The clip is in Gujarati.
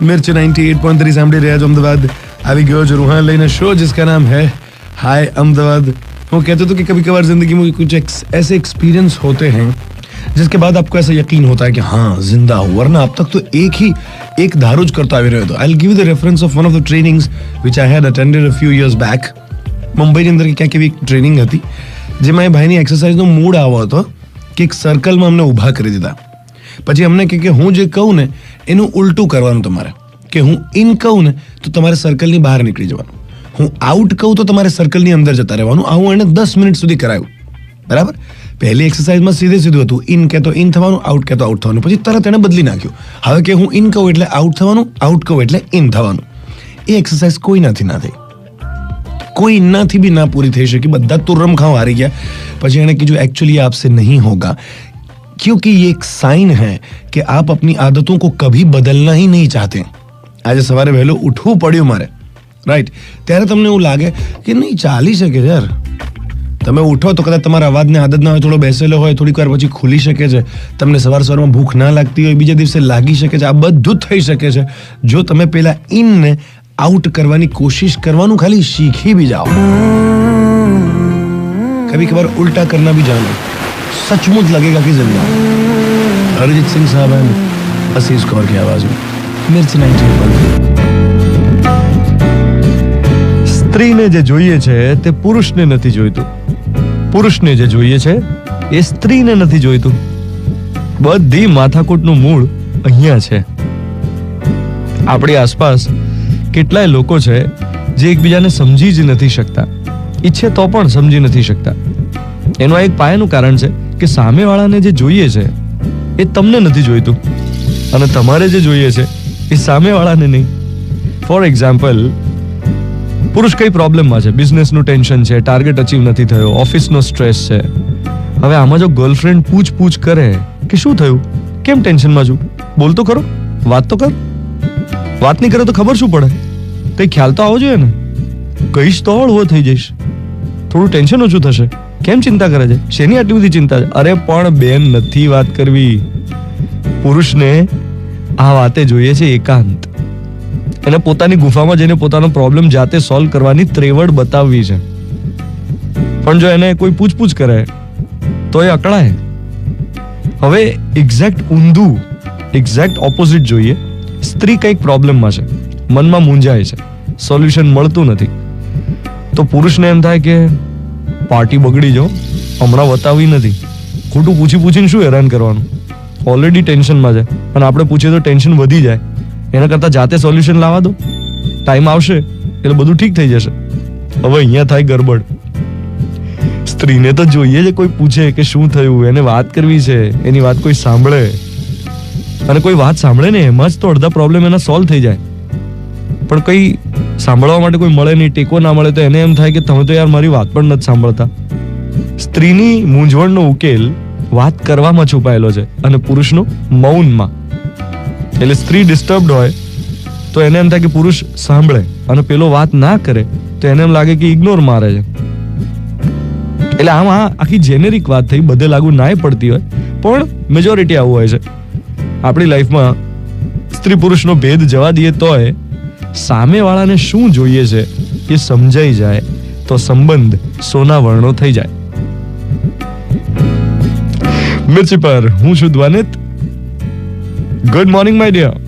मिर्च 98.3 સાંભળી રહ્યા છો અમદાવાદ આવી ગયો છે રૂહાન લઈને શો जिसका नाम है हाय अहमदाबाद वो कहते तो कि कभी कभार जिंदगी में कुछ एक्स, ऐसे एक्सपीरियंस होते हैं जिसके बाद आपको ऐसा यकीन होता है कि हाँ जिंदा हूँ वरना अब तक तो एक ही एक धारू જ કરતા આવી રહ્યો હતો I give the reference of one of the trainings which I had attended a few years back મુંબઈની અંદર ક્યાંક એવી ટ્રેનિંગ હતી જેમાં એ ભાઈની એક્સરસાઇઝનો મૂડ આવો હતો કે એક સર્કલમાં અમને ઊભા કરી દીધા પછી અમને કહે કે હું જે કહું ને, એનું ઉલટું કરવાનું તમારે. કે હું ઇન કહું ને, તો તમારે સર્કલની બહાર નીકળી જવાનું. હું આઉટ કહું તો તમારે સર્કલની અંદર જતા રહેવાનું. આવું એને દસ મિનિટ સુધી કરાયું. બરાબર? પહેલી એક્સરસાઇઝમાં સીધે સીધું હતું. ઇન કહેતો ઇન થવાનું આઉટ કહેતો આઉટ થવાનું. પછી તરત એણે બદલી નાખ્યું. હવે કે હું ઇન કહું એટલે આઉટ થવાનું આઉટ કહું એટલે ઇન થવાનું. એ એક્સરસાઇઝ કોઈ નથી ના થઈ. કોઈ ઇનનાથી બી ના પૂરી થઈ શકી. બધા તુરમ ખાવ હારી ગયા. પછી એણે કીધું એકચ્યુઅલી આપસે નહીં હોગા. क्योंकि ये एक साइन है कि आप अपनी आदतों को कभी बदलना ही नहीं चाहते આજે સવારે વહેલો ઉઠવું પડ્યું મારે રાઈટ ત્યારે તમને એવું લાગે કે નહીં ચાલી શકે છે યાર તમે ઉઠો તો કદાચ તમારા અવાજને આદત ના હોય થોડો બેસેલો હોય થોડીક વાર પછી ખુલી શકે છે તમને સવાર સવારમાં ભૂખ ના લાગતી હોય બીજા દિવસે લાગી શકે છે આ બધું જ થઈ શકે છે જો તમે પેલા ઇનને આઉટ કરવાની કોશિશ કરવાનું ખાલી શીખી भी जाओ कभी कभार उल्टा करना भी जानो सचमुच लगेगा कि जिंदा हूं। अरिजीत सिंह साहब हैं असीस कौर की आवाज में मिर्च नाइनटीन સ્ત્રીને જે જોઈએ છે તે પુરુષને નથી જોઈતું પુરુષને જે જોઈએ છે એ સ્ત્રીને નથી જોઈતું બધી માથાકૂટનું મૂળ અહીંયા છે આપણી આસપાસ કેટલાય લોકો છે જે એકબીજાને સમજી જ નથી શકતા ઈચ્છે તો પણ સમજી નથી શકતા એનું આ એક પાયાનું કારણ છે કે સામેવાળાને જે જોઈએ છે, એ તમને નથી જોઈતું. અને તમારે જે જોઈએ છે, એ સામેવાળાને નહીં. ફોર એક્ઝામ્પલ પુરુષ કઈ પ્રોબ્લેમમાં છે? બિઝનેસનું ટેન્શન છે, ટાર્ગેટ અચીવ નથી થયો, ઓફિસનો સ્ટ્રેસ છે. હવે આમાં જો ગર્લફ્રેન્ડ પૂછ પૂછ કરે, કે શું થયું? કેમ ટેન્શનમાં છું? બોલ તો ખરો, વાત તો કર. વાત નહીં કરે તો ખબર શું પડે? કઈ ખ્યાલ તો આવો જોઈએ ને? કહીશ તો હળવો થઈ જઈશ. થોડું ટેન્શન ઓછું થશે. કેમ ચિંતા કરે છે? શેની આટલી બધી ચિંતા છે? અરે, પણ બેન, નથી વાત કરવી. પુરુષને આ વાતે જોઈએ છે એકાંત. એને પોતાની ગુફામાં જઈને પોતાનો પ્રોબ્લેમ જાતે સોલ્વ કરવાની ત્રેવડ બતાવવી છે. પણ જો એને કોઈ પૂછપૂછ કરે, તો એ અકળાય. હવે એક્ઝેક્ટ ઊંધું એક્ઝેક્ટ ઓપોઝિટ જોઈએ. સ્ત્રી કંઈક પ્રોબ્લેમમાં છે. મનમાં મૂંઝાય છે. સોલ્યુશન મળતું નથી. તો પુરુષને એમ થાય કે પાર્ટી બગડી જો હમણાં બતાવી નથી. ખોટું પૂછી પૂછીને શું હેરાન કરવાનું? ઓલરેડી ટેન્શનમાં છે. અને આપણે પૂછીએ તો ટેન્શન વધી જાય. એના કરતાં જાતે સોલ્યુશન લાવવા દો. ટાઈમ આવશે, એટલે બધું ઠીક થઈ જશે. હવે અહીંયા થાય ગરબડ. સ્ત્રીને તો જોઈએ છે કોઈ પૂછે કે શું થયું, એને વાત કરવી છે, એની વાત કોઈ સાંભળે. અને કોઈ વાત સાંભળે ને એમાં જ તો અડધા પ્રોબ્લેમ એના સોલ્વ થઈ જાય. પણ કઈ સાંભળવા માટે કોઈ મળે નહીં, ટેકો ના મળે, તો એને એમ થાય કે તમે તો યાર મારી વાત પણ નથી સાંભળતા. સ્ત્રીની મૂંઝવણનો ઉકેલ વાત કરવામાં છુપાયેલો છે અને પુરુષનો મૌનમાં. એટલે સ્ત્રી ડિસ્ટર્બડ હોય, તો એને એમ થાય કે પુરુષ સાંભળે અને પેલો વાત ના કરે, તો એને એમ લાગે કે ઇગ્નોર મારે છે. એટલે આમ આ આખી જેનેરિક વાત થઈ, બધે લાગુ નાય પડતી હોય, પણ મેજોરિટી આવું હોય છે. આપણી લાઈફમાં સ્ત્રી પુરુષનો ભેદ જવા દઈએ તોય સામેવાળાને શું જોઈએ છે એ સમજાઈ જાય તો સંબંધ સોના વર્ણો થઈ જાય. મિર્ચી પર હું છું Dwanit. Good morning my dear